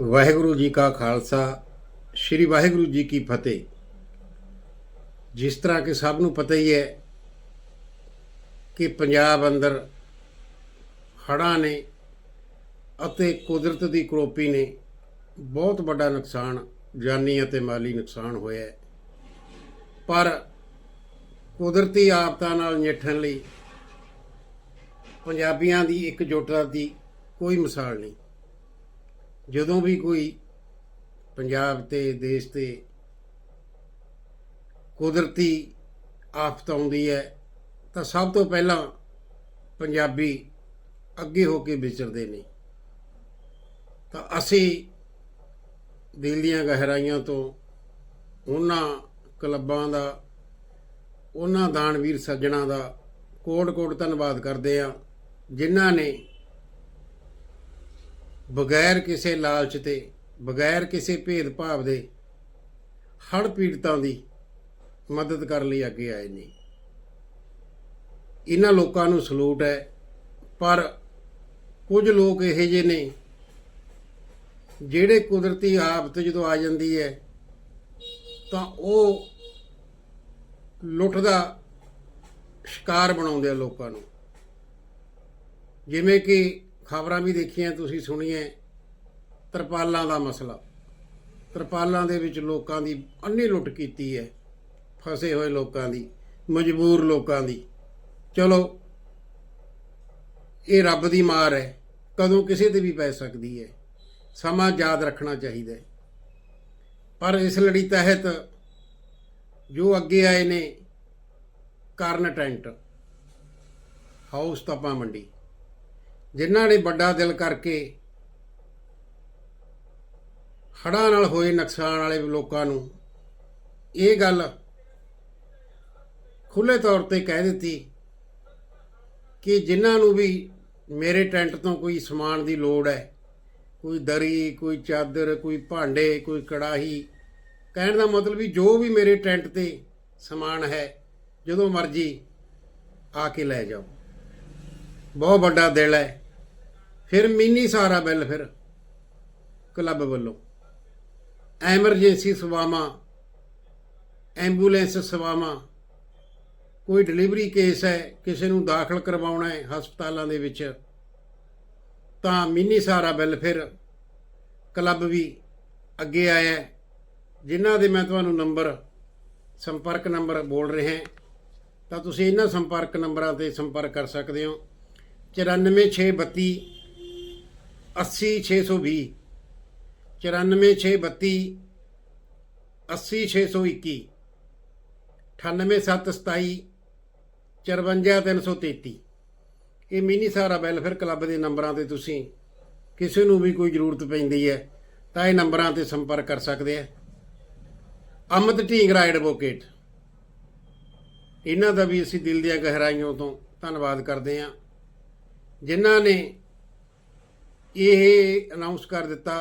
ਵਾਹਿਗੁਰੂ ਜੀ ਕਾ ਖਾਲਸਾ, ਸ੍ਰੀ ਵਾਹਿਗੁਰੂ ਜੀ ਕੀ ਫਤਿਹ। ਜਿਸ ਤਰ੍ਹਾਂ ਕਿ ਸਭ ਨੂੰ ਪਤਾ ਹੀ ਹੈ ਕਿ ਪੰਜਾਬ ਅੰਦਰ ਹੜ੍ਹਾਂ ਨੇ ਅਤੇ ਕੁਦਰਤ ਦੀ ਕਰੋਪੀ ਨੇ ਬਹੁਤ ਵੱਡਾ ਨੁਕਸਾਨ, ਜਾਨੀ ਅਤੇ ਮਾਲੀ ਨੁਕਸਾਨ ਹੋਇਆ ਹੈ। ਪਰ ਕੁਦਰਤੀ ਆਫਤਾਂ ਨਾਲ ਨਜਿੱਠਣ ਲਈ ਪੰਜਾਬੀਆਂ ਦੀ ਇਕਜੁੱਟਤਾ ਦੀ ਕੋਈ ਮਿਸਾਲ ਨਹੀਂ। ਜਦੋਂ ਵੀ ਕੋਈ ਪੰਜਾਬ ਤੇ ਦੇਸ਼ ਤੇ ਕੁਦਰਤੀ ਆਫਤ ਆਉਂਦੀ ਹੈ, ਤਾਂ ਸਭ ਤੋਂ ਪਹਿਲਾਂ ਪੰਜਾਬੀ ਅੱਗੇ ਹੋ ਕੇ ਵਿਚਰਦੇ ਨੇ। ਤਾਂ ਅਸੀਂ ਦਿਲ ਦੀਆਂ ਗਹਿਰਾਈਆਂ ਤੋਂ ਉਹਨਾਂ ਕਲੱਬਾਂ ਦਾ, ਉਹਨਾਂ ਦਾਨਵੀਰ ਸੱਜਣਾ ਦਾ ਕੋਟ-ਕੋਟ ਧੰਨਵਾਦ ਕਰਦੇ ਆ ਜਿਨ੍ਹਾਂ ਨੇ ਬਗੈਰ ਕਿਸੇ ਲਾਲਚ ਤੇ, ਬਗੈਰ ਕਿਸੇ ਭੇਦਭਾਵ ਦੇ, ਹੜ੍ਹ ਪੀੜਤਾਂ ਦੀ ਮਦਦ ਕਰਨ ਲਈ ਅੱਗੇ ਆਏ ਨੇ। ਇਹਨਾਂ ਲੋਕਾਂ ਨੂੰ ਸਲੂਟ ਹੈ, ਪਰ ਕੁਝ ਲੋਕ ਇਹੋ ਜਿਹੇ ਨੇ, ਜਿਹੜੇ ਕੁਦਰਤੀ ਆਫਤ ਜਦੋਂ ਆ ਜਾਂਦੀ ਹੈ, ਤਾਂ ਉਹ ਲੁੱਟ ਦਾ ਸ਼ਿਕਾਰ ਬਣਾਉਂਦੇ ਆ ਲੋਕਾਂ ਨੂੰ। ਜਿਵੇਂ ਕਿ ਖਬਰਾਂ ਵੀ ਦੇਖੀਆਂ, ਤੁਸੀਂ ਸੁਣੀਆਂ, ਤਰਪਾਲਾਂ ਦਾ ਮਸਲਾ। ਤਰਪਾਲਾਂ ਦੇ ਵਿੱਚ ਲੋਕਾਂ ਦੀ ਅੰਨੀ ਲੁੱਟ ਕੀਤੀ ਹੈ, ਫਸੇ ਹੋਏ ਲੋਕਾਂ ਦੀ, ਮਜਬੂਰ ਲੋਕਾਂ ਦੀ। ਚਲੋ, ਇਹ ਰੱਬ ਦੀ ਮਾਰ ਹੈ, ਕਦੋਂ ਕਿਸੇ ਤੇ ਵੀ ਪੈ ਸਕਦੀ ਹੈ, ਸਮਾਂ ਯਾਦ ਰੱਖਣਾ ਚਾਹੀਦਾ ਹੈ। ਪਰ ਇਸ ਲੜੀ ਤਹਿਤ ਜੋ ਅੱਗੇ ਆਏ ਨੇ, ਕਰਨ ਟੈਂਟ, ਹਾਊਸ ਤਪਾ ਮੰਡੀ। ਜਿਨ੍ਹਾਂ ਨੇ ਵੱਡਾ ਦਿਲ ਕਰਕੇ ਹੜ੍ਹਾਂ ਨਾਲ ਹੋਏ ਨੁਕਸਾਨ ਵਾਲੇ ਲੋਕਾਂ ਨੂੰ ਇਹ ਗੱਲ ਖੁੱਲੇ ਤੌਰ ਤੇ ਕਹਿ ਦਿੱਤੀ ਕਿ ਜਿਨ੍ਹਾਂ ਨੂੰ ਵੀ ਮੇਰੇ ਟੈਂਟ ਤੋਂ ਕੋਈ ਸਮਾਨ ਦੀ ਲੋੜ ਹੈ, ਕੋਈ ਦਰੀ, ਕੋਈ ਚਾਦਰ, ਕੋਈ ਭਾਂਡੇ, ਕੋਈ ਕੜਾਹੀ, ਕਹਿਣ ਦਾ ਮਤਲਬ ਵੀ ਜੋ ਵੀ ਮੇਰੇ ਟੈਂਟ ਤੇ ਸਮਾਨ ਹੈ, ਜਦੋਂ ਮਰਜ਼ੀ ਆ ਕੇ ਲੈ ਜਾਓ। ਬਹੁਤ ਵੱਡਾ ਦਿਲ ਹੈ। ਫਿਰ ਮਿੰਨੀ ਸਾਰਾ ਬਿੱਲ ਫਿਰ ਕਲੱਬ ਵੱਲੋਂ। ਐਮਰਜੈਂਸੀ ਸੇਵਾਵਾਂ ਐਂਬੂਲੈਂਸ ਸੇਵਾਵਾਂ ਕੋਈ ਡਿਲੀਵਰੀ ਕੇਸ ਹੈ ਕਿਸੇ ਨੂੰ ਦਾਖਲ ਕਰਵਾਉਣਾ ਹੈ ਹਸਪਤਾਲਾਂ ਦੇ ਵਿੱਚ ਤਾਂ ਮਿੰਨੀ ਸਾਰਾ ਬਿੱਲ ਫਿਰ ਕਲੱਬ ਵੀ ਅੱਗੇ ਆਇਆ ਹੈ, ਜਿਨ੍ਹਾਂ ਦੇ ਮੈਂ ਤੁਹਾਨੂੰ ਨੰਬਰ ਸੰਪਰਕ ਨੰਬਰ ਬੋਲ ਰਿਹਾ ਹਾਂ। ਤਾਂ ਤੁਸੀਂ ਇਹਨਾਂ ਸੰਪਰਕ ਨੰਬਰਾਂ ਤੇ ਸੰਪਰਕ ਕਰ ਸਕਦੇ ਹੋ। 94632 80620 94632 80621 98727 54333 ਇਹ ਮਿਨੀ ਸਾਰਾ ਵੈਲਫੇਅਰ ਕਲੱਬ ਦੇ ਨੰਬਰਾਂ ਤੇ ਤੁਸੀਂ ਕਿਸੇ ਨੂੰ ਵੀ ਕੋਈ ਜ਼ਰੂਰਤ ਪੈਂਦੀ ਹੈ, ਤਾਂ ਇਹ ਨੰਬਰਾਂ ਤੇ ਸੰਪਰਕ ਕਰ ਸਕਦੇ ਆ। ਅਮਤ ਢੀਂਗਰਾ ਐਡਵੋਕੇਟ। ਇਹਨਾਂ ਦਾ ਵੀ ਅਸੀਂ ਦਿਲ ਦੀਆਂ ਗਹਿਰਾਈਆਂ ਤੋਂ ਧੰਨਵਾਦ ਕਰਦੇ ਹਾਂ। ਜਿਨ੍ਹਾਂ ਨੇ ਇਹ ਅਨਾਉਂਸ ਕਰ ਦਿੱਤਾ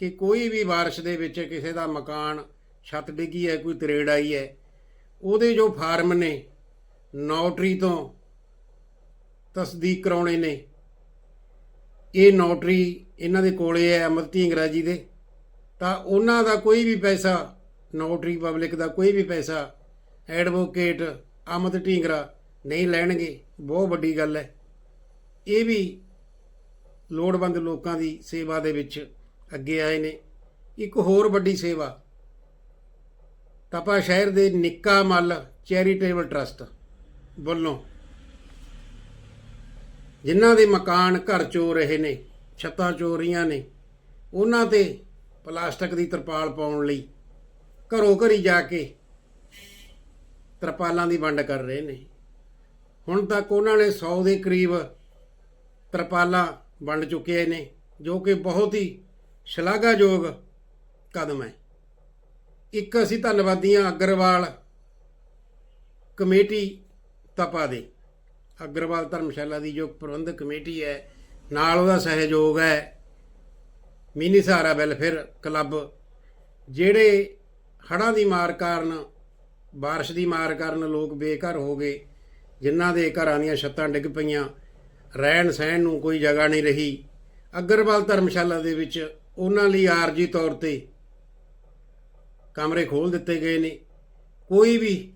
ਕਿ ਕੋਈ ਵੀ ਬਾਰਿਸ਼ ਦੇ ਵਿੱਚ ਕਿਸੇ ਦਾ ਮਕਾਨ ਛੱਤ ਡਿੱਗੀ ਹੈ, ਕੋਈ ਤਰੇੜ ਆਈ ਹੈ, ਉਹਦੇ ਜੋ ਫਾਰਮ ਨੇ, ਨੋਟਰੀ ਤੋਂ ਤਸਦੀਕ ਕਰਾਉਣੇ ਨੇ, ਇਹ ਨੋਟਰੀ ਇਹਨਾਂ ਦੇ ਕੋਲੇ ਹੈ ਅਮਰ ਢੀਂਗਰਾ ਜੀ ਦੇ, ਤਾਂ ਉਹਨਾਂ ਦਾ ਕੋਈ ਵੀ ਪੈਸਾ, ਨੋਟਰੀ ਪਬਲਿਕ ਦਾ ਕੋਈ ਵੀ ਪੈਸਾ, ਐਡਵੋਕੇਟ ਅਮਦ ਢੀਂਗਰਾ ਨਹੀਂ ਲੈਣਗੇ, ਬਹੁਤ ਵੱਡੀ ਗੱਲ ਹੈ। ਇਹ ਵੀ ਲੋੜਵੰਦ ਲੋਕਾਂ ਦੀ ਸੇਵਾ ਦੇ ਵਿੱਚ ਅੱਗੇ ਆਏ ਨੇ। ਇੱਕ ਹੋਰ ਵੱਡੀ ਸੇਵਾ ਤਪਾ ਸ਼ਹਿਰ ਦੇ ਨਿੱਕਾ ਮੱਲ ਚੈਰੀਟੇਬਲ ਟਰਸਟ ਵੱਲੋਂ, ਜਿਨ੍ਹਾਂ ਦੇ ਮਕਾਨ ਘਰ ਚੋ ਰਹੇ ਨੇ, ਛੱਤਾਂ ਚੋ ਰਹੀਆਂ ਨੇ, ਉਹਨਾਂ ਤੇ ਪਲਾਸਟਿਕ ਦੀ ਤਰਪਾਲ ਪਾਉਣ ਲਈ ਘਰੋਂ ਘਰੀ ਜਾ ਕੇ ਤਰਪਾਲਾਂ ਦੀ ਵੰਡ ਕਰ ਰਹੇ ਨੇ। ਹੁਣ ਤੱਕ ਉਹਨਾਂ ਨੇ 100 ਦੇ ਕਰੀਬ ਤਰਪਾਲਾਂ ਵੰਡ ਚੁੱਕੇ ਨੇ, ਜੋ ਕਿ ਬਹੁਤ ਹੀ ਸ਼ਲਾਘਾਯੋਗ ਕਦਮ ਹੈ। ਇੱਕ ਅਸੀਂ ਧੰਨਵਾਦੀ ਹਾਂ ਅਗਰਵਾਲ ਕਮੇਟੀ ਤਪਾ ਦੇ। ਅਗਰਵਾਲ ਧਰਮਸ਼ਾਲਾ ਦੀ ਜੋ ਪ੍ਰਬੰਧਕ ਕਮੇਟੀ ਹੈ, ਨਾਲ ਉਹਦਾ ਸਹਿਯੋਗ ਹੈ, ਮਿਨੀ ਸਹਾਰਾ ਵੈਲਫੇਅਰ ਕਲੱਬ, ਜਿਹੜੇ ਹੜ੍ਹਾਂ ਦੀ ਮਾਰ ਕਾਰਨ, ਬਾਰਿਸ਼ ਦੀ ਮਾਰ ਕਾਰਨ ਲੋਕ ਬੇਘਰ ਹੋ ਗਏ, ਜਿਨ੍ਹਾਂ ਦੇ ਘਰਾਂ ਦੀਆਂ ਛੱਤਾਂ ਡਿੱਗ ਪਈਆਂ ਰਹਿਣ ਸਹਿਣ ਨੂੰ ਕੋਈ ਜਗ੍ਹਾ ਨਹੀਂ ਰਹੀ। ਅਗਰਵਾਲ ਧਰਮਸ਼ਾਲਾ ਦੇ ਵਿੱਚ ਉਹਨਾਂ ਲਈ ਆਰਜੀ ਤੌਰ ਤੇ ਕਮਰੇ ਖੋਲ ਦਿੱਤੇ ਗਏ ਨੇ। ਕੋਈ ਵੀ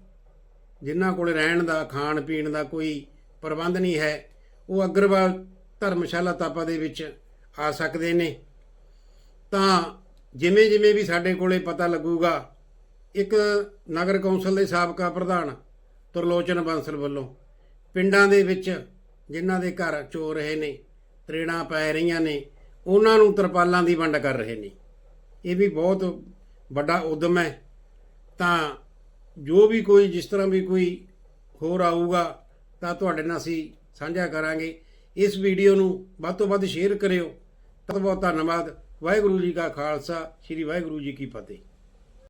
ਜਿਨ੍ਹਾਂ ਕੋਲ ਰਹਿਣ ਦਾ, ਖਾਣ ਪੀਣ ਦਾ ਕੋਈ ਪ੍ਰਬੰਧ ਨਹੀਂ ਹੈ, ਉਹ ਅਗਰਵਾਲ ਧਰਮਸ਼ਾਲਾ ਤਾਪਾ ਦੇ ਵਿੱਚ ਆ ਸਕਦੇ ਨੇ। ਤਾਂ ਜਿਵੇਂ ਜਿਵੇਂ ਵੀ ਸਾਡੇ ਕੋਲੇ ਪਤਾ ਲੱਗੂਗਾ, ਇੱਕ ਨਗਰ ਕੌਂਸਲ ਦੇ ਸਾਬਕਾ ਪ੍ਰਧਾਨ ਤਰਲੋਚਨ ਬਾਂਸਲ ਵੱਲੋਂ ਪਿੰਡਾਂ ਦੇ ਵਿੱਚ ਜਿਨ੍ਹਾਂ ਦੇ ਘਰ ਚੋ ਰਹੇ ਨੇ, ਤਰੇੜਾਂ ਪੈ ਰਹੀਆਂ ਨੇ, ਉਹਨਾਂ ਨੂੰ ਤਰਪਾਲਾਂ ਦੀ ਵੰਡ ਕਰ ਰਹੇ ਨੇ। ਇਹ ਵੀ ਬਹੁਤ ਵੱਡਾ ਉਦਮ ਹੈ। ਤਾਂ ਜੋ ਵੀ ਕੋਈ, ਜਿਸ ਤਰ੍ਹਾਂ ਵੀ ਕੋਈ ਹੋਰ ਆਊਗਾ, ਤਾਂ ਤੁਹਾਡੇ ਨਾਲ ਅਸੀਂ ਸਾਂਝਾ ਕਰਾਂਗੇ। ਇਸ ਵੀਡੀਓ ਨੂੰ ਵੱਧ ਤੋਂ ਵੱਧ ਸ਼ੇਅਰ ਕਰਿਓ। ਬਹੁਤ ਬਹੁਤ ਧੰਨਵਾਦ। ਵਾਹਿਗੁਰੂ ਜੀ ਕਾ ਖਾਲਸਾ, ਸ੍ਰੀ ਵਾਹਿਗੁਰੂ ਜੀ ਕੀ ਫਤਿਹ।